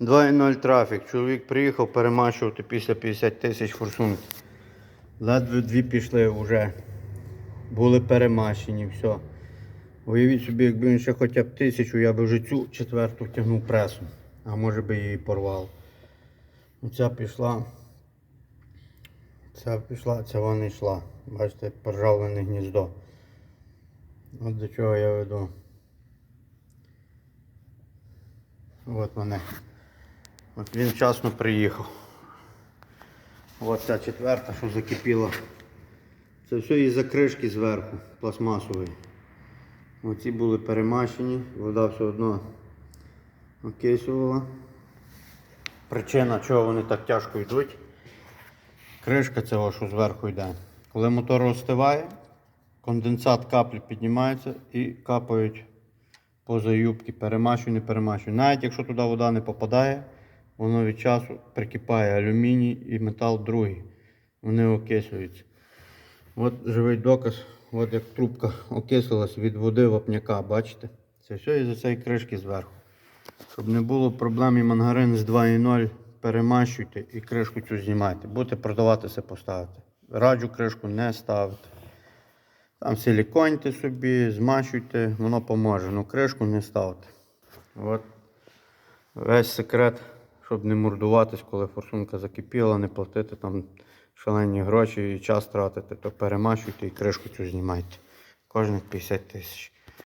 2.0 трафік. Чоловік приїхав перемащувати після 50 тисяч форсунки. Ледве дві пішли вже. Були перемащені, все. Уявіть собі, якби він ще хоча б тисячу, я би вже цю четверту втягнув пресом. А може би її порвав. Оця пішла. Ця пішла, ця вона йшла. Бачите, поржавлене гніздо. От до чого я веду. От вони. От він вчасно приїхав. От ця четверта, що закипіла. Це все із закришки зверху, пластмасової. Оці були перемащені, вода все одно окисувала. Причина, чого вони так тяжко йдуть. Кришка цього, що зверху йде. Коли мотор остиває, конденсат каплі піднімається і капають поза юбки, перемащую, не. Навіть якщо туди вода не попадає, воно від часу прикипає алюміній і метал другий. Вони окислюються. От живий доказ, от як трубка окислилась від води вапняка, бачите? Це все із цієї кришки зверху. Щоб не було проблем і мангарин з 2.0, перемащуйте і кришку цю знімайте. Будете продаватися, поставити. Раджу кришку не ставити. Там силіконьте собі, змащуйте, воно поможе. Ну кришку не ставте. От весь секрет, щоб не мордуватись, коли форсунка закипіла, не платити там шалені гроші і час тратити, то перемащуйте і кришку цю знімайте. Кожних 50 тисяч.